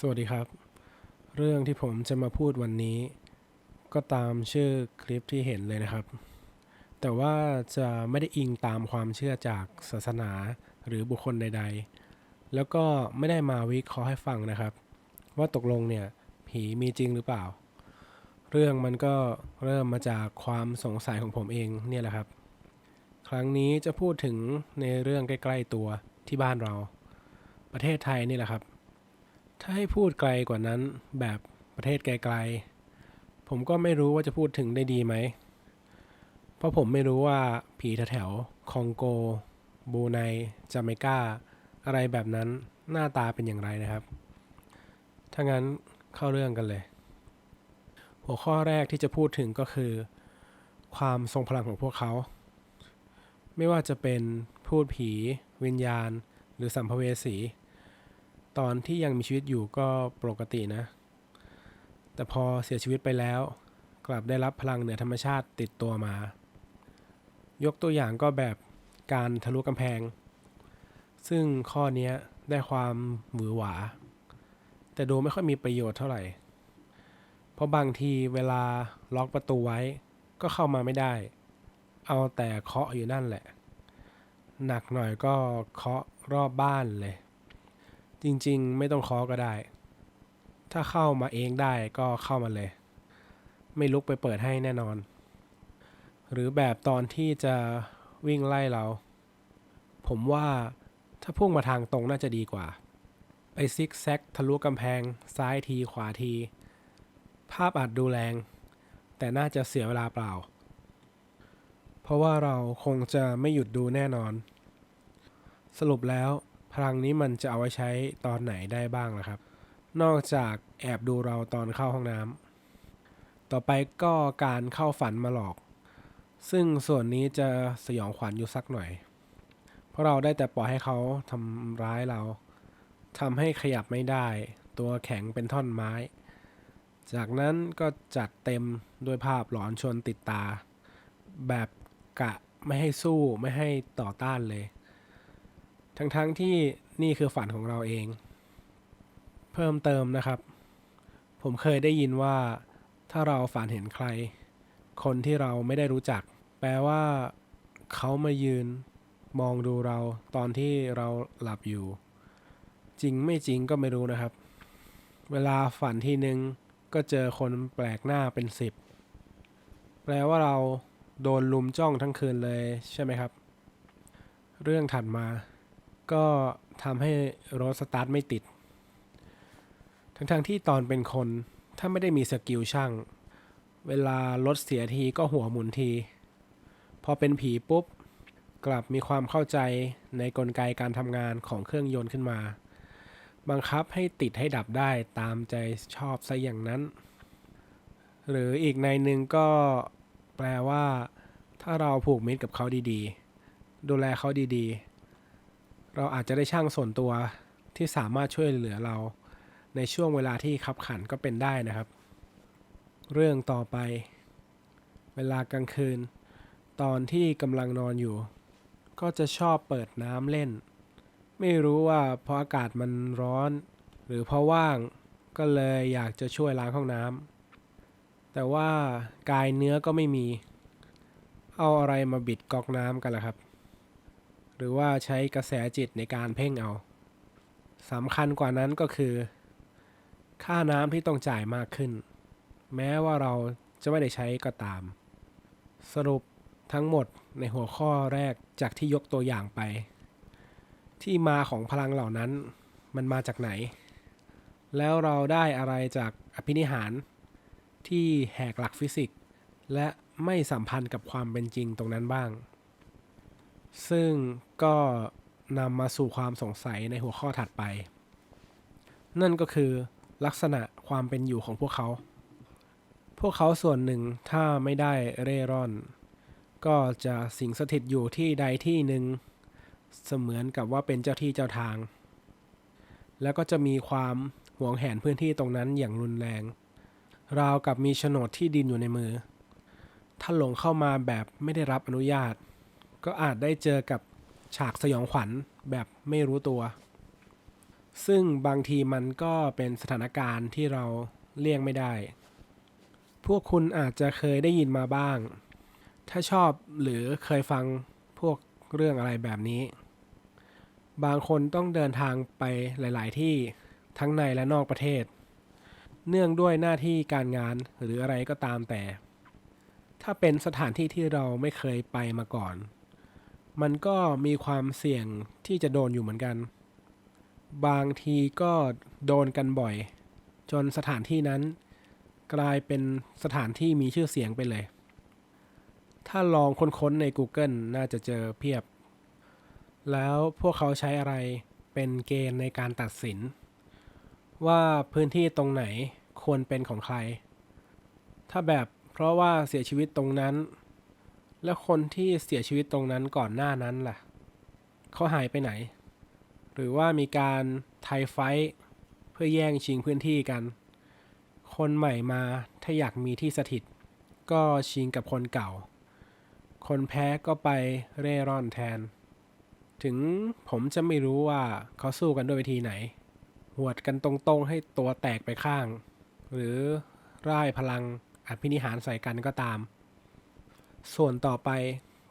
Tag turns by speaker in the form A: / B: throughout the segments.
A: สวัสดีครับ เรื่องที่ผมจะมาพูดวันนี้ ก็ตามชื่อคลิปที่เห็นเลยนะครับ แต่ว่าจะไม่ได้อิงตามความเชื่อจากศาสนาหรือบุคคลใด ๆ แล้วก็ไม่ได้มาวิเคราะห์ให้ฟังนะครับ ว่าตกลงเนี่ยผีมีจริงหรือเปล่า เรื่องมันก็เริ่มมาจากความสงสัยของผมเองเนี่ยแหละครับ ครั้งนี้จะพูดถึงในเรื่องใกล้ ๆตัวที่บ้านเรา ประเทศไทยนี่แหละครับ ถ้าให้พูดไกลกว่านั้นแบบประเทศไกลๆ ผมก็ไม่รู้ว่าจะพูดถึงได้ดีไหม เพราะผมไม่รู้ว่าผีแถวๆคองโก บูไนจาเมกา อะไรแบบนั้นหน้าตาเป็นอย่างไรนะครับ ถ้างั้นเข้าเรื่องกันเลย หัวข้อแรกที่จะพูดถึงก็คือ ความทรงพลังของพวกเขา ไม่ว่าจะเป็นพูดผี วิญญาณ หรือสัมภเวสี ตอนที่ยังมีชีวิตอยู่ก็ปกตินะ แต่พอเสียชีวิตไปแล้ว กลับได้รับพลังเหนือธรรมชาติติดตัวมา ยกตัวอย่างก็แบบการทะลุกำแพง ซึ่งข้อนี้ได้ความหวือหวา แต่ดูไม่ค่อยมีประโยชน์เท่าไหร่ เพราะบางทีเวลาล็อกประตูไว้ก็เข้ามาไม่ได้ เอาแต่เคาะอยู่นั่นแหละ หนักหน่อยก็เคาะรอบบ้านเลย จริงๆ ไม่ต้องเคาะก็ได้ ถ้าเข้ามาเองได้ก็เข้ามาเลย ไม่ลุกไปเปิดให้แน่นอน หรือแบบตอนที่จะวิ่งไล่เรา ผมว่าถ้าพุ่งมาทางตรงน่าจะดีกว่า ไปซิกแซกทะลุกำแพง ซ้ายทีขวาที ภาพอาจดูแรง แต่น่าจะเสียเวลาเปล่า เพราะว่าเราคงจะไม่หยุดดูแน่นอน สรุปแล้ว พลังนี้มันจะเอาไว้ใช้ตอนไหนได้บ้างล่ะครับ นอกจากแอบดูเราตอนเข้าห้องน้ำต่อไปก็การเข้าฝันมาหลอก ซึ่งส่วนนี้จะสยองขวัญอยู่สักหน่อย เพราะเราได้แต่ปล่อยให้เขาทำร้ายเราทำให้ขยับไม่ได้ ตัวแข็งเป็นท่อนไม้ จากนั้นก็จัดเต็มด้วยภาพหลอนชวนติดตา แบบกะไม่ให้สู้ไม่ให้ต่อต้านเลย ทั้งๆทที่นี่คือฝันของเราเอง เพิ่มเติมนะครับ ผมเคยได้ยินว่าถ้าเราฝันเห็นใคร คนที่เราไม่ได้รู้จัก แปลว่า เขามายืน มองดูเราตอนที่เราหลับอยู่ จริงไม่จริงก็ไม่รู้นะครับ เวลาฝันทีนึงก็เจอคนแปลกหน้าเป็นสิบแปลว่าเราโดนลุมจ้องทั้งคืนเลยใช่ไหมครับ เรื่องถัดมา ก็ทำให้รถสตาร์ทไม่ติด ทั้งๆที่ตอนเป็นคนถ้าไม่ได้มีสกิลช่าง เวลารถเสียทีก็หัวหมุนที พอเป็นผีปุ๊บ กลับมีความเข้าใจในกลไกการทำงานของเครื่องยนต์ขึ้นมา บังคับให้ติดให้ดับได้ตามใจชอบซะอย่างนั้น หรืออีกในหนึ่งก็แปลว่า ถ้าเราผูกมิตรกับเขาดีๆ ดูแลเขาดีๆ เราอาจจะได้ช่างส่วนตัวที่สามารถช่วยเหลือเราในช่วงเวลาที่ขับขันก็เป็นได้นะครับ เรื่องต่อไป เวลากลางคืน ตอนที่กำลังนอนอยู่ ก็จะชอบเปิดน้ำเล่น ไม่รู้ว่าเพราะอากาศมันร้อน หรือเพราะว่างก็เลยอยากจะช่วยล้างห้องน้ำแต่ว่ากายเนื้อก็ไม่มี เอาอะไรมาบิดก๊อกน้ำกันล่ะครับ หรือว่าใช้กระแสจิตในการเพ่งเอาสำคัญกว่านั้นก็คือ ค่าน้ำที่ต้องจ่ายมากขึ้น แม้ว่าเราจะไม่ได้ใช้ก็ตาม สรุปทั้งหมดในหัวข้อแรกจากที่ยกตัวอย่างไป ที่มาของพลังเหล่านั้นมันมาจากไหน แล้วเราได้อะไรจากอภินิหารที่แหกหลักฟิสิกส์ และไม่สัมพันธ์กับความเป็นจริงตรงนั้นบ้าง ซึ่งก็นำมาสู่ความสงสัยในหัวข้อถัดไป นั่นก็คือลักษณะความเป็นอยู่ของพวกเขา พวกเขาส่วนหนึ่งถ้าไม่ได้เร่ร่อน ก็จะสิงสถิตอยู่ที่ใดที่หนึ่ง เสมือนกับว่าเป็นเจ้าที่เจ้าทาง แล้วก็จะมีความหวงแหนพื้นที่ตรงนั้นอย่างรุนแรง ราวกับมีโฉนดที่ดินอยู่ในมือ ถ้าหลงเข้ามาแบบไม่ได้รับอนุญาต ก็อาจได้เจอกับฉากสยองขวัญแบบไม่รู้ตัว ซึ่งบางทีมันก็เป็นสถานการณ์ที่เราเลี่ยงไม่ได้ พวกคุณอาจจะเคยได้ยินมาบ้าง ถ้าชอบหรือเคยฟังพวกเรื่องอะไรแบบนี้ บางคนต้องเดินทางไปหลาย ๆ ที่ทั้งในและนอกประเทศ เนื่องด้วยหน้าที่การงานหรืออะไรก็ตามแต่ ถ้าเป็นสถานที่ที่เราไม่เคยไปมาก่อน มันก็มีความเสี่ยงที่จะโดนอยู่เหมือนกัน บางทีก็โดนกันบ่อย จนสถานที่นั้น กลายเป็นสถานที่มีชื่อเสียงไปเลย ถ้าลองค้นๆใน Google น่าจะเจอเพียบ แล้วพวกเขาใช้อะไรเป็นเกณฑ์ในการตัดสิน ว่าพื้นที่ตรงไหนควรเป็นของใคร ถ้าแบบเพราะว่าเสียชีวิตตรงนั้น แล้วคนที่เสียชีวิตตรงนั้นก่อนหน้านั้นล่ะ เขาหายไปไหน หรือว่ามีการไทยไฟท์เพื่อแย่งชิงพื้นที่กัน คนใหม่มาถ้าอยากมีที่สถิต ก็ชิงกับคนเก่า คนแพ้ก็ไปเร่ร่อนแทน ถึงผมจะไม่รู้ว่าเขาสู้กันด้วยวิธีไหน หวดกันตรงๆให้ตัวแตกไปข้าง หรือร่ายพลังอภินิหารใส่กันก็ตาม ส่วนต่อไป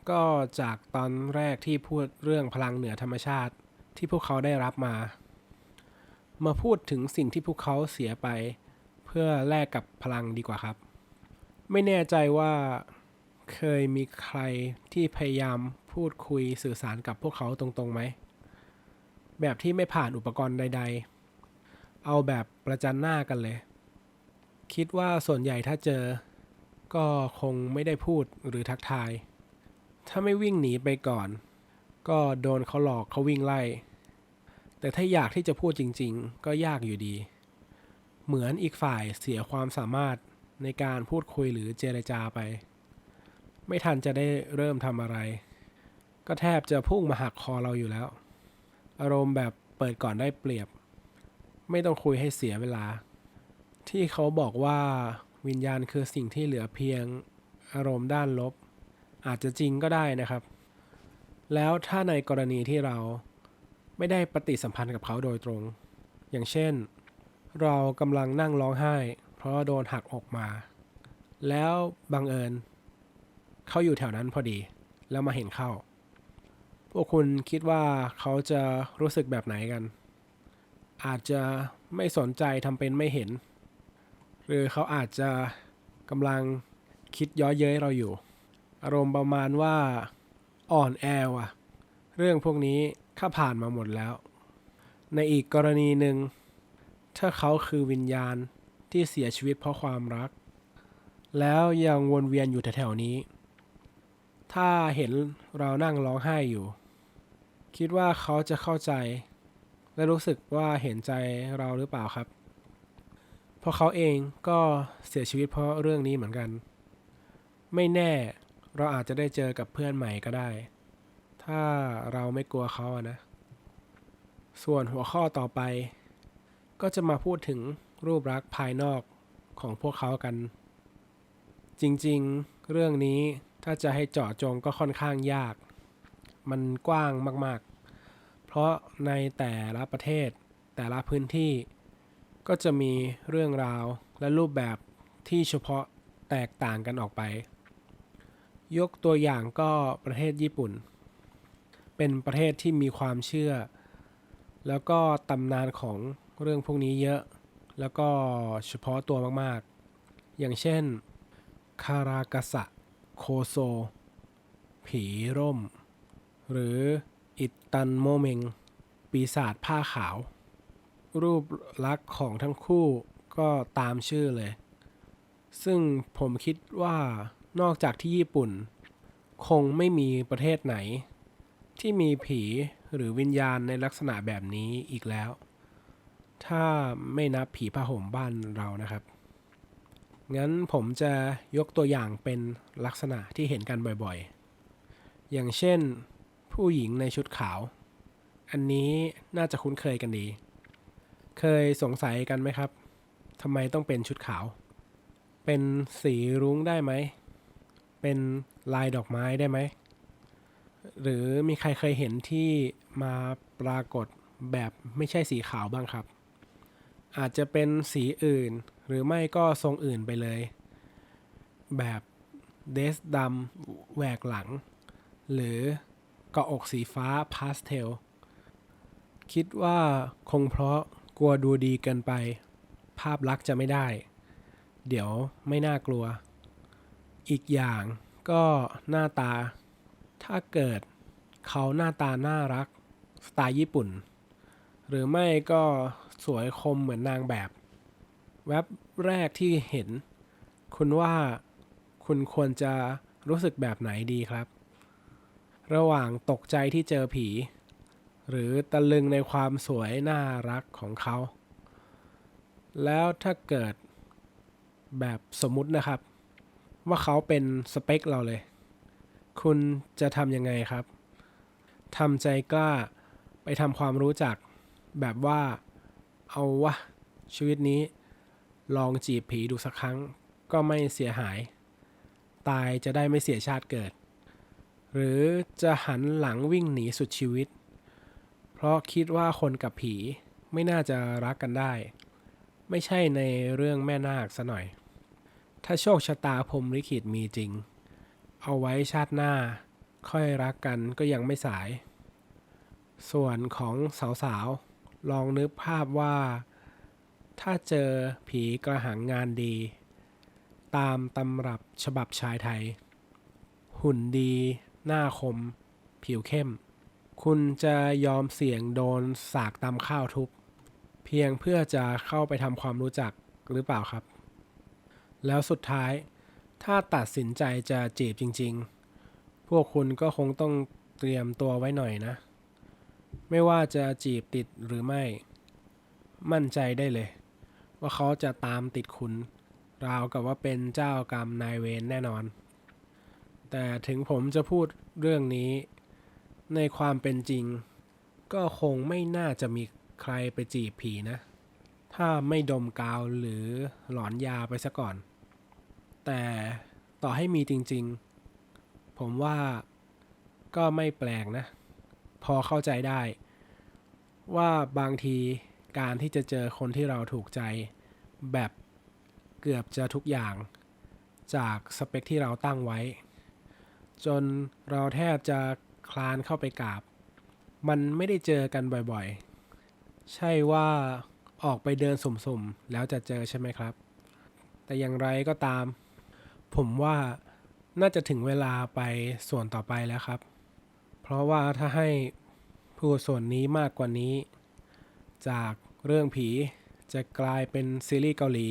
A: ก็จากตอนแรกที่พูดเรื่องพลังเหนือธรรมชาติที่พวกเขาได้รับมา มาพูดถึงสิ่งที่พวกเขาเสียไป เพื่อแลกกับพลังดีกว่าครับ ไม่แน่ใจว่าเคยมีใครที่พยายามพูดคุยสื่อสารกับพวกเขาตรงๆไหม แบบที่ไม่ผ่านอุปกรณ์ใด ๆ เอาแบบประจันหน้ากันเลย คิดว่าส่วนใหญ่ถ้าเจอ ก็คงไม่ได้พูดหรือทักทาย ถ้าไม่วิ่งหนีไปก่อน ก็โดนเขาหลอกเขาวิ่งไล่ แต่ถ้าอยากที่จะพูดจริง ๆ ก็ยากอยู่ดี เหมือนอีกฝ่ายเสียความสามารถในการพูดคุยหรือเจรจาไป ไม่ทันจะได้เริ่มทำอะไร ก็แทบจะพุ่งมาหักคอเราอยู่แล้ว อารมณ์แบบเปิดก่อนได้เปรียบ ไม่ต้องคุยให้เสียเวลา ที่เขาบอกว่า วิญญาณคือสิ่งที่เหลือเพียงอารมณ์ด้านลบ อาจจะจริงก็ได้นะครับ แล้วถ้าในกรณีที่เราไม่ได้ปฏิสัมพันธ์กับเขาโดยตรง อย่างเช่น เรากำลังนั่งร้องไห้ เพราะโดนหักออกมา แล้วบังเอิญ เขาอยู่แถวนั้นพอดี แล้วมาเห็นเข้า พวกคุณคิดว่าเขาจะรู้สึกแบบไหนกัน อาจจะไม่สนใจทำเป็นไม่เห็น หรือเขาอาจจะกำลังคิดย้อเย้ยเราอยู่ อารมณ์ประมาณว่าอ่อนแอว่ะเรื่องพวกนี้ข้าผ่านมาหมดแล้ว ในอีกกรณีหนึ่ง ถ้าเขาคือวิญญาณที่เสียชีวิตเพราะความรัก แล้วยังวนเวียนอยู่แถวๆนี้ ถ้าเห็นเรานั่งร้องไห้อยู่ คิดว่าเขาจะเข้าใจ และรู้สึกว่าเห็นใจเราหรือเปล่าครับ เพราะเขาเองก็เสียชีวิตเพราะเรื่องนี้เหมือนกัน ไม่แน่เราอาจจะได้เจอกับเพื่อนใหม่ก็ได้ ถ้าเราไม่กลัวเขาอะนะ ส่วนหัวข้อต่อไป ก็จะมาพูดถึงรูปลักษณ์ภายนอกของพวกเขากัน จริงๆ เรื่องนี้ถ้าจะให้เจาะจงก็ค่อนข้างยาก มันกว้างมากๆ เพราะในแต่ละประเทศแต่ละพื้นที่ ก็จะมีเรื่องราวและรูปแบบที่เฉพาะแตกต่างกันออกไป ยกตัวอย่างก็ประเทศญี่ปุ่น เป็นประเทศที่มีความเชื่อ แล้วก็ตำนานของเรื่องพวกนี้เยอะ แล้วก็เฉพาะตัวมากๆ อย่างเช่น คารากาสะ โคโซ ผีร่ม หรืออิตันโมเมง ปีศาจผ้าขาว รูปลักษณ์ของทั้งคู่ก็ตามชื่อเลย ซึ่งผมคิดว่านอกจากที่ญี่ปุ่น คงไม่มีประเทศไหน ที่มีผีหรือวิญญาณในลักษณะแบบนี้อีกแล้ว ถ้าไม่นับผีผ้าห่มบ้านเรานะครับ งั้นผมจะยกตัวอย่างเป็นลักษณะที่เห็นกันบ่อยๆ อย่างเช่นผู้หญิงในชุดขาว อันนี้น่าจะคุ้นเคยกันดี เคยสงสัยกันไหมครับทำไมต้องเป็นชุดขาว เป็นสีรุ้งได้ไหม เป็นลายดอกไม้ได้ไหม หรือมีใครเคยเห็นที่มาปรากฏแบบไม่ใช่สีขาวบ้างครับ อาจจะเป็นสีอื่น หรือไม่ก็ทรงอื่นไปเลย แบบเดสดำแหวกหลัง หรือเกาะอกสีฟ้าพาสเทล คิดว่าคงเพราะ กลัวดูดีเกินไป ภาพลักษณ์จะไม่ได้ เดี๋ยวไม่น่ากลัว อีกอย่างก็หน้าตา ถ้าเกิดเขาหน้าตาน่ารัก สไตล์ญี่ปุ่น หรือไม่ก็สวยคมเหมือนนางแบบ แว็บแรกที่เห็น คุณว่าคุณควรจะรู้สึกแบบไหนดีครับ ระหว่างตกใจที่เจอผี หรือตะลึงในความสวยน่ารักของเขา แล้วถ้าเกิดแบบสมมุตินะครับ ว่าเขาเป็นสเปคเราเลย คุณจะทำยังไงครับทำใจกล้าไปทำความรู้จัก แบบว่าเอาวะชีวิตนี้ ลองจีบผีดูสักครั้ง ก็ไม่เสียหาย ตายจะได้ไม่เสียชาติเกิด หรือจะหันหลังวิ่งหนีสุดชีวิต เพราะคิดว่าคนกับผีไม่น่าจะรักกันได้ ไม่ใช่ในเรื่องแม่นาคซะหน่อย ถ้าโชคชะตาพรมลิขิตมีจริง เอาไว้ชาติหน้า ค่อยรักกันก็ยังไม่สาย ส่วนของสาวๆ ลองนึกภาพว่า ถ้าเจอผีกระหังงานดี ตามตำรับฉบับชายไทย หุ่นดี หน้าคม ผิวเข้ม คุณจะยอมเสี่ยงโดนสากตำข้าวทุบเพียงเพื่อจะเข้าไปทำความรู้จักหรือเปล่าครับ แล้วสุดท้าย ถ้าตัดสินใจจะจีบจริง ๆ พวกคุณก็คงต้องเตรียมตัวไว้หน่อยนะ ไม่ว่าจะจีบติดหรือไม่ มั่นใจได้เลย ว่าเขาจะตามติดคุณ ราวกับว่าเป็นเจ้ากรรมนายเวรแน่นอน แต่ถึงผมจะพูดเรื่องนี้ ในความเป็นจริง ก็คงไม่น่าจะมีใครไปจีบผีนะ ถ้าไม่ดมกาวหรือหลอนยาไปซะก่อน แต่ต่อให้มีจริง ๆ ผมว่าก็ไม่แปลกนะ พอเข้าใจได้ ว่าบางทีการที่จะเจอคนที่เราถูกใจแบบเกือบจะทุกอย่าง จากสเปคที่เราตั้งไว้ จนเราแทบจะ คลานเข้าไปกราบ มันไม่ได้เจอกันบ่อยๆ ใช่ว่าออกไปเดินสุ่มๆ แล้วจะเจอใช่ไหมครับ แต่อย่างไรก็ตาม ผมว่าน่าจะถึงเวลาไปส่วนต่อไปแล้วครับ เพราะว่าถ้าให้พูดส่วนนี้มากกว่านี้ จากเรื่องผีจะกลายเป็นซีรีส์เกาหลี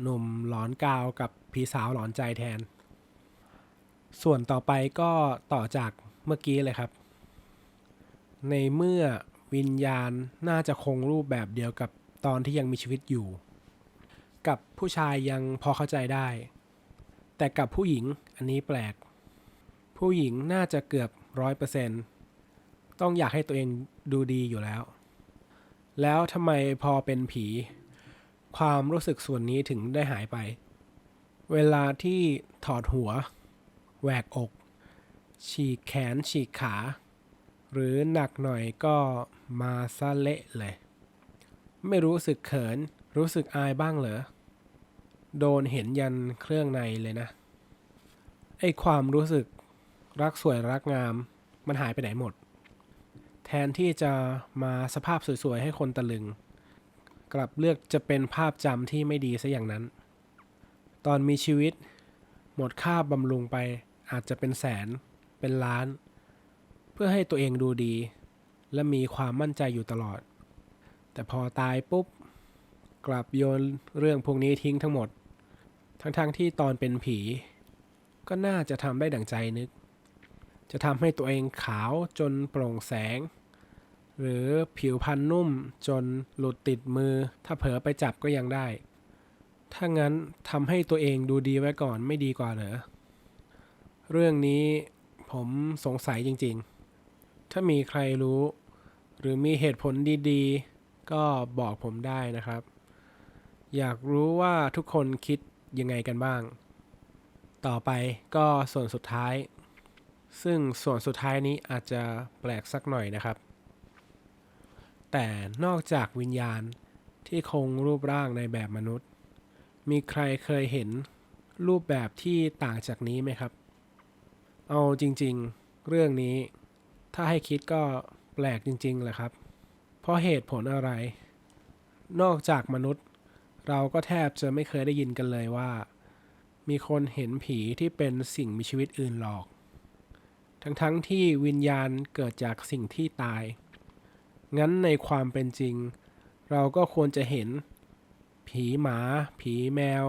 A: หนุ่มหลอนกาวกับผีสาวหลอนใจแทน ส่วนต่อไปก็ต่อจาก มื่อกี้เลยครับ ในเมื่อวิญญาณน่าจะคงรูปแบบเดียวกับตอนที่ยังมีชีวิตอยู่ กับผู้ชายยังพอเข้าใจได้ แต่กับผู้หญิงอันนี้แปลก ผู้หญิงน่าจะเกือบร้อยเปอร์เซนต้องอยากให้ตัวเองดูดีอยู่แล้ว แล้วทำไมพอเป็นผี ความรู้สึกส่วนนี้ถึงได้หายไป เวลาที่ถอดหัว แหวกอก ฉีกแขนฉีกขา หรือหนักหน่อยก็มาซะเละเลย ไม่รู้สึกเขิน รู้สึกอายบ้างเหรอ โดนเห็นยันเครื่องในเลยนะ ไอความรู้สึกรักสวยรักงาม มันหายไปไหนหมด แทนที่จะมาสภาพสวยๆให้คนตะลึง กลับเลือกจะเป็นภาพจำที่ไม่ดีซะอย่างนั้น ตอนมีชีวิต หมดค่าบำรุงไปอาจจะเป็นแสน เป็นล้าน เพื่อให้ตัวเองดูดี และมีความมั่นใจอยู่ตลอด แต่พอตายปุ๊บ กลับโยนเรื่องพวกนี้ทิ้งทั้งหมด ทั้งๆทที่ตอนเป็นผี ก็น่าจะทำได้ดั่งใจนึก จะทำให้ตัวเองขาวจนโปร่งแสง หรือผิวพรรณนุ่มจนหลุดติดมือ ถ้าเผลอไปจับก็ยังได้ ถ้างั้นทำให้ตัวเองดูดีไว้ก่อนไม่ดีกว่าเหรอเรื่องนี้ ผมสงสัยจริงๆ ถ้ามีใครรู้ หรือมีเหตุผลดีๆ ก็บอกผมได้นะครับ อยากรู้ว่าทุกคนคิดยังไงกันบ้าง ต่อไปก็ส่วนสุดท้าย ซึ่งส่วนสุดท้ายนี้อาจจะแปลกสักหน่อยนะครับ แต่นอกจากวิญญาณที่คงรูปร่างในแบบมนุษย์ มีใครเคยเห็นรูปแบบที่ต่างจากนี้ไหมครับ เอาจริงๆ เรื่องนี้ ถ้าให้คิดก็แปลกจริงๆแหละครับ เพราะเหตุผลอะไร นอกจากมนุษย์ เราก็แทบจะไม่เคยได้ยินกันเลยว่า มีคนเห็นผีที่เป็นสิ่งมีชีวิตอื่นหลอก ทั้งๆที่วิญญาณเกิดจากสิ่งที่ตาย งั้นในความเป็นจริง เราก็ควรจะเห็น ผีหมา ผีแมว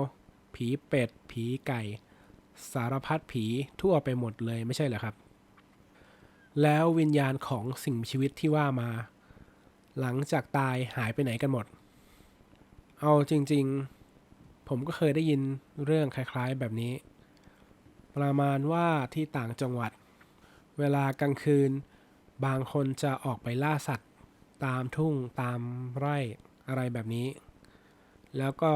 A: ผีเป็ด ผีไก่ สารพัดผีทั่วไปหมดเลยไม่ใช่เหรอครับ แล้ววิญญาณของสิ่งชีวิตที่ว่ามา หลังจากตายหายไปไหนกันหมด เอาจริงๆ ผมก็เคยได้ยินเรื่องคล้ายๆแบบนี้ ประมาณว่าที่ต่างจังหวัด เวลากลางคืน บางคนจะออกไปล่าสัตว์ ตามทุ่งตามไร่อะไรแบบนี้ แล้วก็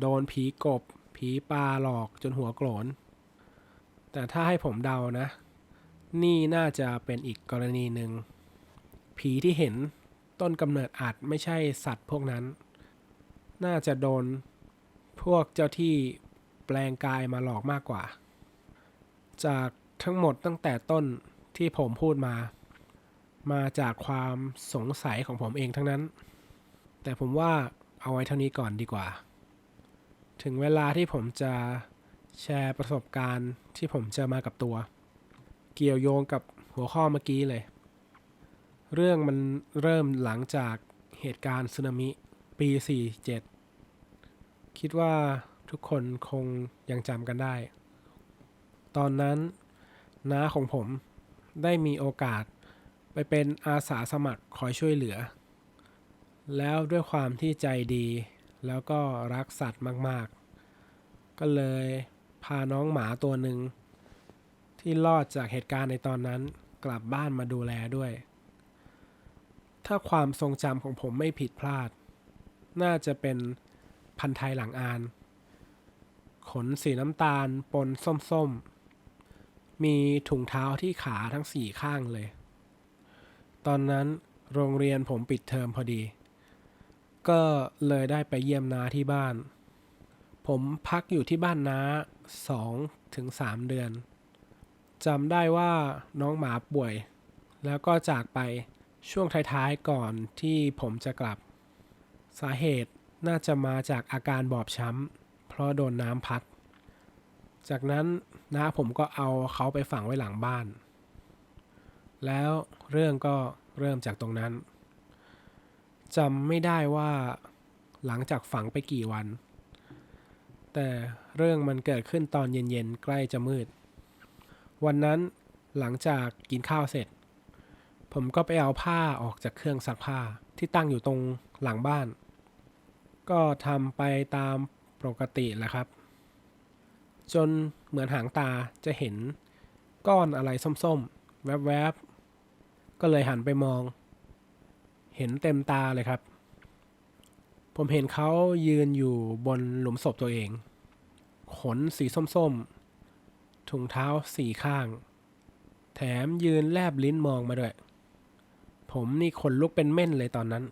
A: โดนผีกบผีปลาหลอกจนหัวโกรน แต่ถ้าให้ผมเดานะ นี่น่าจะเป็นอีกกรณีหนึ่ง ผีที่เห็นต้นกำเนิดอาจไม่ใช่สัตว์พวกนั้น น่าจะโดนพวกเจ้าที่แปลงกายมาหลอกมากกว่า จากทั้งหมดตั้งแต่ต้นที่ผมพูดมา มาจากความสงสัยของผมเองทั้งนั้น แต่ผมว่าเอาไว้เท่านี้ก่อนดีกว่า ถึงเวลาที่ผมจะแชร์ประสบการณ์ ที่ผมเจอมากับตัว เกี่ยวโยงกับหัวข้อเมื่อกี้เลย เรื่องมันเริ่มหลังจากเหตุการณ์สึนามิปี 47 คิดว่าทุกคนคงยังจำกันได้ ตอนนั้นน้าของผมได้มีโอกาสไปเป็นอาสาสมัครคอยช่วยเหลือ แล้วด้วยความที่ใจดีแล้วก็รักสัตว์มาก ๆ ก็เลย พาน้องหมาตัวหนึ่ง ที่รอดจากเหตุการณ์ในตอนนั้นกลับบ้านมาดูแลด้วย ถ้าความทรงจำของผมไม่ผิดพลาด น่าจะเป็นพันไทยหลังอาน ขนสีน้ำตาลปนส้มๆ มีถุงเท้าที่ขาทั้งสี่ข้างเลย ตอนนั้นโรงเรียนผมปิดเทอมพอดี ก็เลยได้ไปเยี่ยมน้าที่บ้าน ผมพักอยู่ที่บ้านน้า สองถึงสามเดือนจำได้ว่าน้องหมาป่วย แล้วก็จากไปช่วงท้ายๆก่อนที่ผมจะกลับ สาเหตุน่าจะมาจากอาการบอบช้ำ เพราะโดนน้ำพัด จากนั้นน้าผมก็เอาเขาไปฝังไว้หลังบ้าน แล้วเรื่องก็เริ่มจากตรงนั้นจำไม่ได้ว่าหลังจากฝังไปกี่วัน แต่เรื่องมันเกิดขึ้นตอนเย็นๆ ใกล้จะมืด วันนั้นหลังจากกินข้าวเสร็จ ผมก็ไปเอาผ้าออกจากเครื่องซักผ้าที่ตั้งอยู่ตรงหลังบ้าน ก็ทำไปตามปกติแหละครับ จนเหมือนหางตาจะเห็นก้อนอะไรส้มๆ แวบๆ ก็เลยหันไปมอง เห็นเต็มตาเลยครับ ผมเห็นเขายืนอยู่บนหลุมศพตัวเอง ขนสีส้มๆ ถุงเท้าสี่ข้าง แถมยืนแลบลิ้นมองมาด้วย ผมนี่ขนลุกเป็นเม่นเลยตอนนั้น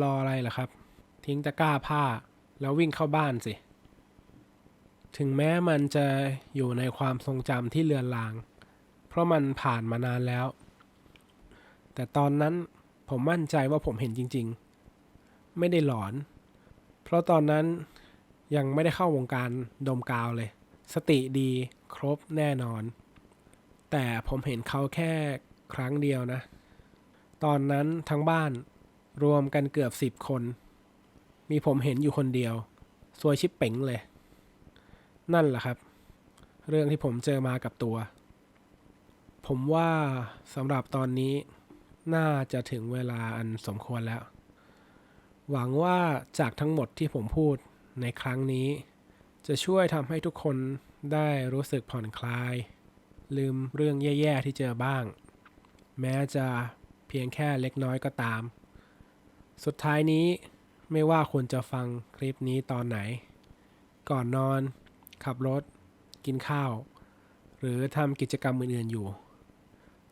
A: รออะไรล่ะครับ ทิ้งตะกร้าผ้าแล้ววิ่งเข้าบ้านสิ ถึงแม้มันจะอยู่ในความทรงจำที่เลือนลาง เพราะมันผ่านมานานแล้ว แต่ตอนนั้นผมมั่นใจว่าผมเห็นจริง ๆ ไม่ได้หลอน เพราะตอนนั้นยังไม่ได้เข้าวงการดมกาวเลย สติดีครบแน่นอน แต่ผมเห็นเขาแค่ครั้งเดียวนะ ตอนนั้นทั้งบ้านรวมกันเกือบสิบคน มีผมเห็นอยู่คนเดียวซวยชิปเป๋งเลย นั่นแหละครับ เรื่องที่ผมเจอมากับตัว ผมว่าสำหรับตอนนี้น่าจะถึงเวลาอันสมควรแล้ว หวังว่าจากทั้งหมดที่ผมพูดในครั้งนี้ จะช่วยทำให้ทุกคนได้รู้สึกผ่อนคลาย ลืมเรื่องแย่ๆที่เจอบ้าง แม้จะเพียงแค่เล็กน้อยก็ตาม สุดท้ายนี้ไม่ว่าคุณจะฟังคลิปนี้ตอนไหน ก่อนนอน ขับรถ กินข้าว หรือทำกิจกรรมอื่นๆอยู่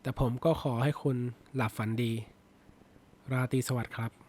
A: แต่ผมก็ขอให้คุณหลับฝันดี ราตรีสวัสดิ์ครับ